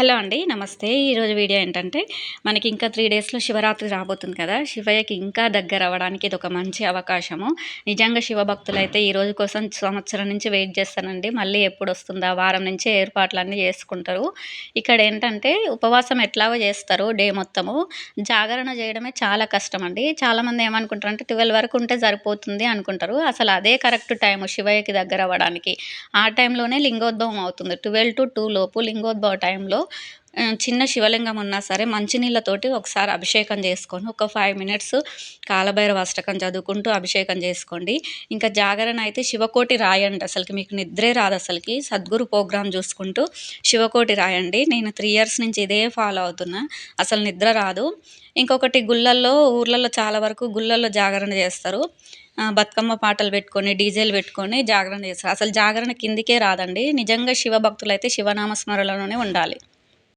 Hello అండి నమస్తే. ఈరోజు వీడియో ఏంటంటే మనకి ఇంకా త్రీ డేస్లో శివరాత్రి రాబోతుంది కదా. శివయ్యకి ఇంకా దగ్గర అవ్వడానికి ఇది ఒక మంచి అవకాశము. నిజంగా శివభక్తులు అయితే ఈ రోజు కోసం సంవత్సరం నుంచి వెయిట్ చేస్తానండి. మళ్ళీ ఎప్పుడు వస్తుందా వారం నుంచి ఏర్పాట్లన్నీ చేసుకుంటారు. ఇక్కడ ఏంటంటే ఉపవాసం ఎట్లాగో చేస్తారు డే మొత్తము. జాగరణ చేయడమే చాలా కష్టం అండి చాలామంది ఏమనుకుంటారు అంటే ట్వెల్వ్ వరకు ఉంటే సరిపోతుంది అనుకుంటారు. అసలు అదే కరెక్ట్ టైం శివయ్యకి దగ్గర అవ్వడానికి. ఆ టైంలోనే లింగోద్భవం అవుతుంది. ట్వెల్వ్ టు టూ లోపు లింగోద్భవ టైంలో చిన్న శివలింగం ఉన్నా సరే మంచినీళ్ళతోటి ఒకసారి అభిషేకం చేసుకొని ఒక ఫైవ్ మినిట్స్ కాలభైరవ అష్టకం చదువుకుంటూ అభిషేకం చేసుకోండి. ఇంకా జాగరణ అయితే శివకోటి రాయండి. అసలుకి మీకు నిద్రే రాదు అసలుకి. సద్గురు ప్రోగ్రామ్ చూసుకుంటూ శివకోటి రాయండి. నేను త్రీ ఇయర్స్ నుంచి ఇదే ఫాలో అవుతున్నా. అసలు నిద్ర రాదు. ఇంకొకటి గుళ్ళల్లో ఊర్లలో చాలా వరకు గుళ్ళల్లో జాగరణ చేస్తారు. బతుకమ్మ పాటలు పెట్టుకొని డీజేలు పెట్టుకొని జాగరణ చేస్తారు. అసలు జాగరణ కిందికే రాదండి. నిజంగా శివ భక్తులైతే అయితే ఉండాలి.